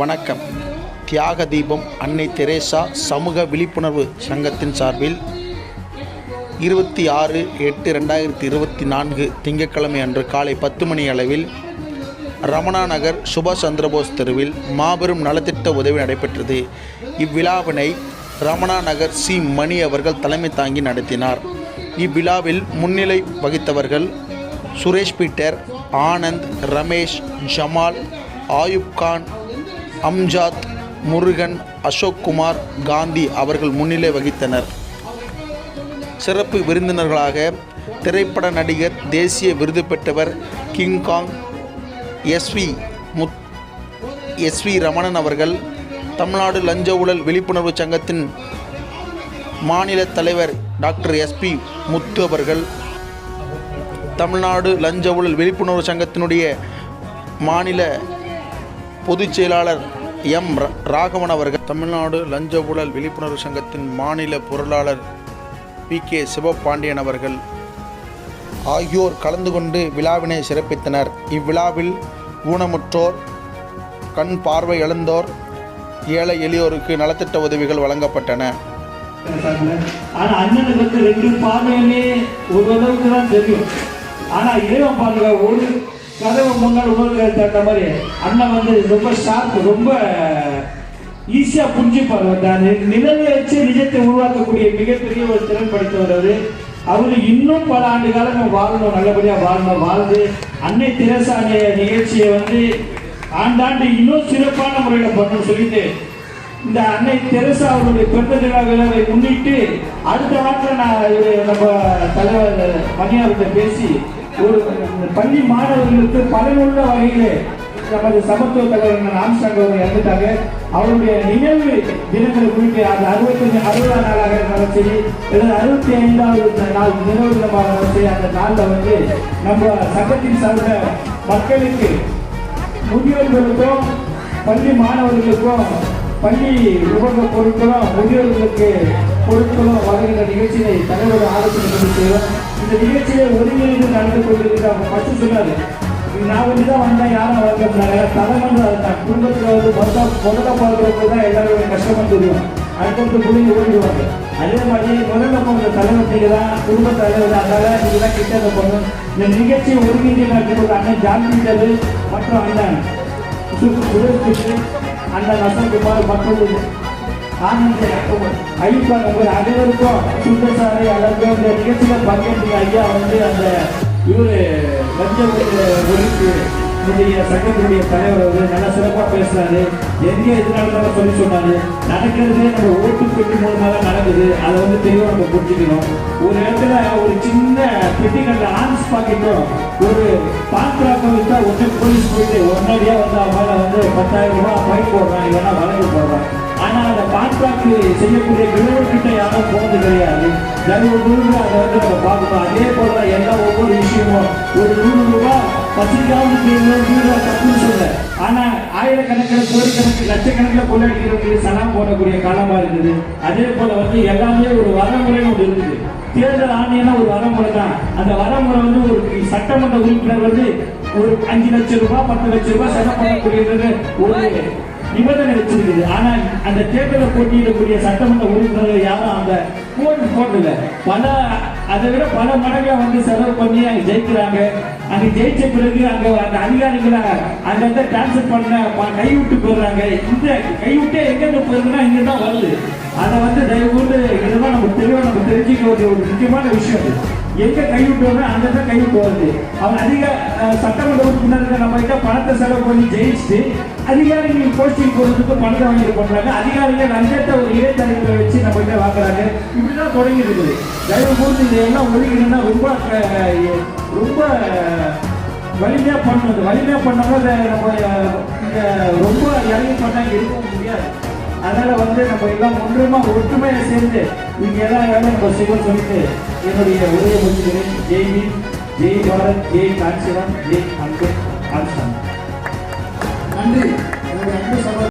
வணக்கம். தியாக தீபம் அன்னை தெரேசா சமூக விழிப்புணர்வு சங்கத்தின் சார்பில் இருபத்தி ஆறு எட்டு ரெண்டாயிரத்தி இருபத்தி நான்கு திங்கட்கிழமை அன்று காலை பத்து மணி அளவில் ரமணா நகர் சுபாஷ் சந்திரபோஸ் தெருவில் மாபெரும் நலத்திட்ட உதவி நடைபெற்றது. இவ்விழாவினை ரமணா நகர் சி மணி அவர்கள் தலைமை தாங்கி நடத்தினார். இவ்விழாவில் முன்னிலை வகித்தவர்கள் சுரேஷ் பீட்டர் ஆனந்த் ரமேஷ் ஜமால் ஆயுப் கான் அம்ஜாத் முருகன் அசோக் குமார் காந்தி அவர்கள் முன்னிலை வகித்தனர். சிறப்பு விருந்தினர்களாக திரைப்பட நடிகர் தேசிய விருது பெற்றவர் கிங்காங் எஸ்வி முத் எஸ்வி ரமணன் அவர்கள் தமிழ்நாடு லஞ்ச ஊழல் விழிப்புணர்வு சங்கத்தின் மாநில தலைவர் டாக்டர் எஸ்பி முத்து அவர்கள் தமிழ்நாடு லஞ்ச ஊழல் விழிப்புணர்வு சங்கத்தினுடைய மாநில பொதுச் செயலாளர் எம் ராகவன் அவர்கள் தமிழ்நாடு லஞ்ச ஊழல் விழிப்புணர்வு சங்கத்தின் மாநில பொருளாளர் பி கே சிவபாண்டியன் அவர்கள் ஆகியோர் கலந்து கொண்டு விழாவினை சிறப்பித்தனர். இவ்விழாவில் ஊனமுற்றோர் கண் பார்வை இழந்தோர் ஏழை எளியோருக்கு நலத்திட்ட உதவிகள் வழங்கப்பட்டன. ஆனா அண்ணனுக்கு வந்து ரெண்டு பார்வையுமே ஒரு அளவுக்கு தான் தெரியும். ஆனா இறைவன் பாருங்க ஒரு கதவு முன்னாள் உணர்வு தட்ட மாதிரி அண்ணன் வந்து ரொம்ப ஷார்ப் ரொம்ப ஈஸியா புரிஞ்சுப்பார். நிழலை வச்சு நிஜத்தை உருவாக்கக்கூடிய மிகப்பெரிய ஒரு திறன் படைத்தவர் அவரு. அவர் இன்னும் பல ஆண்டு காலம் வாழணும் நல்லபடியா வாழணும். வாழ்ந்து அன்னை தெரசா நிகழ்ச்சியை வந்து ஆண்டாண்டு இன்னும் சிறப்பான முறையில் பண்ணணும்னு சொல்லிட்டு இந்த அன்னை தெரசா அவருடைய பிறந்த தின விழாவை முன்னிட்டு அடுத்த வாரத்தில் நான் நம்ம தலைவர் மணியார்கிட்ட பேசி ஒரு பள்ளி மாணவர்களுக்கு பலனுள்ள வகையிலே நமது சமத்துவ தலைவர் ஆம்சாங் அவர்கள் இறந்துட்டாங்க. அவருடைய நினைவு தினங்களை குறித்து அது அறுபத்தஞ்சு அறுபதாம் நாளாக இருந்தாலும் சரி அல்லது அறுபத்தி ஐந்தாவது நாள் நினைவு தினமாக இருந்தாலும் சரி அந்த நாளில் வந்து நம்ம சங்கத்தின் சார்ந்த மக்களுக்கு முதியோர்களுக்கும் பள்ளி மாணவர்களுக்கும் பள்ளி உபக பொருட்களும் முதியோர்களுக்கு பொருட்களும் வழங்குகிற நிகழ்ச்சியை தலைவர் ஆலோசனை செய்வோம் இந்த நிகழ்ச்சியை ஒருங்கிணைந்து நடந்து கொண்டிருக்கிறார் ஃபஸ்ட்டு சொன்னாரு. நான் வந்து தான் வந்தேன் யாரும் வரக்கூடாது தலைமன்று அதுதான் குடும்பத்தில் வந்து முதல்ல முதல்ல பார்க்குறவங்க தான் எல்லாரும் கஷ்டமாக தெரியும். அடுத்தடுத்து புரிஞ்சு ஓடிடுவாங்க. அதே மாதிரி முதல்ல போகிற தலைவர் நீங்கள் தான் குடும்ப தலைவர் அதனால நீங்கள் தான் கிட்ட போகணும். இந்த நிகழ்ச்சியை ஒருங்கிணைந்து நடத்தி அண்ணன் ஜான் பீட்டர் மற்றும் அண்ணன் சு- சுரேஷ் கிருஷ்ணன் அண்ணன் வசந்தகுமார் மற்றும் ஆனந்த் ஐயப்பா நம்பர் அனைவருக்கும் சுந்தரசாலை அல்லது இந்த நிகழ்ச்சியில் பங்கேற்று ஐயா வந்து அந்த இவரு லஞ்ச ஒழிப்பு நம்முடைய சங்கத்தினுடைய தலைவர் வந்து நல்லா சிறப்பாக பேசுறாரு எங்கே எதிராக சொல்லி சொன்னாரு நடக்கிறதே நம்ம ஓட்டு பெட்டி மூலமாக தான் நடக்குது அதை வந்து தெளிவாக நம்ம புரிஞ்சுக்கணும் ஒரு இடத்துல ஒரு சின்ன பெட்டிகளில் ஆன்ஸ் பாக்கெட்டும் ஒரு பாத்திராக்க வச்சா ஒன்று போலீஸ் போயிட்டு உடனடியாக வந்து அவன் வந்து பத்தாயிரம் ரூபாய் ஃபைன் போடுறான் இல்லைன்னா வழக்கு கான்ட்ராக்ட் செய்யக்கூடிய கிட்ட யாரும் போனது கிடையாது தயவு கூர்ந்து அதை வந்து நம்ம பார்க்கணும் அதே போல எல்லா ஒவ்வொரு விஷயமும் ஒரு நூறு ரூபாய் பத்திரிக்காவது நூறு ரூபாய் தப்புன்னு சொல்ல ஆனா ஆயிரக்கணக்கில் கோடிக்கணக்கு லட்சக்கணக்கில் கொள்ளையடிக்கிறவங்களுக்கு சலாம் போடக்கூடிய காலமா இருக்குது அதே போல வந்து எல்லாமே ஒரு வரமுறைன்னு ஒன்று இருக்குது தேர்தல் ஆணையம்னா ஒரு வரமுறை தான் அந்த வரமுறை வந்து ஒரு சட்டமன்ற உறுப்பினர் வந்து ஒரு அஞ்சு லட்சம் ரூபாய் பத்து லட்சம் ரூபாய் செலவு பண்ணக்கூடியது ஒரு நிபந்தனை வச்சிருக்குது. ஆனா அந்த தேர்தலில் போட்டியிடக்கூடிய சட்டமன்ற உறுப்பினர்கள் யாரும் அந்த கோட் போடல பல அதை விட பல மடங்கா வந்து செலவு பண்ணி அங்க ஜெயிக்கிறாங்க. அங்க ஜெயிச்ச பிறகு அங்க அந்த அதிகாரிகளை அங்க டிரான்ஸ்ஃபர் பண்ண கைவிட்டு போடுறாங்க. இந்த கைவிட்டே எங்க இருந்து போயிருந்தா இங்க தான் வருது. அதை வந்து தயவு கூர்ந்து இதெல்லாம் நம்ம தெரியும் நம்ம தெரிஞ்சுக்க வேண்டிய ஒரு முக்கியமான விஷயம் எங்க கைவிட்டோம்னா அந்த இடத்துல கைவிட்டு வருது அவன் அதிக சட்டமன்ற உறுப்பினர்கள் நம்ம கிட்ட பணத்தை செலவு பண்ணி ஜெயிச்சுட்டு அதிகாரிகள் போஸ்டிங் போடுறதுக்கு பணத்தை வாங்கிட்டு பண்றாங்க அதிகாரிகள் லஞ்சத்தை ஒரு இடைத்தரகர்களை வச்சு நம்ம கிட்ட வாங்குறாங்க இப்படிதான் தொடங்கி இருக்குது. தயவு கூர்ந்து இதெல்லாம் ஒழிக்கணும்னா ரொம்ப ரொம்ப வலிமையா பண்ணணும். வலிமையா பண்ணாமல் நம்ம ரொம்ப இறங்கி பண்ணா இங்க இருக்கவும் முடியாது. அதனால வந்து நம்ம எல்லாம் ஒன்றுமா ஒற்றுமையை சேர்ந்து இங்க எல்லாம் வேலை நம்ம செய்வோம் சொல்லிட்டு என்னுடைய உரையை முடிச்சுக்கிறேன் ஜெய் ஹிந்த் ஜெய் பாரத் ஜெய் காஞ்சிராம் ஜெய் அன்பு கான்ஸ்டான் நன்றி.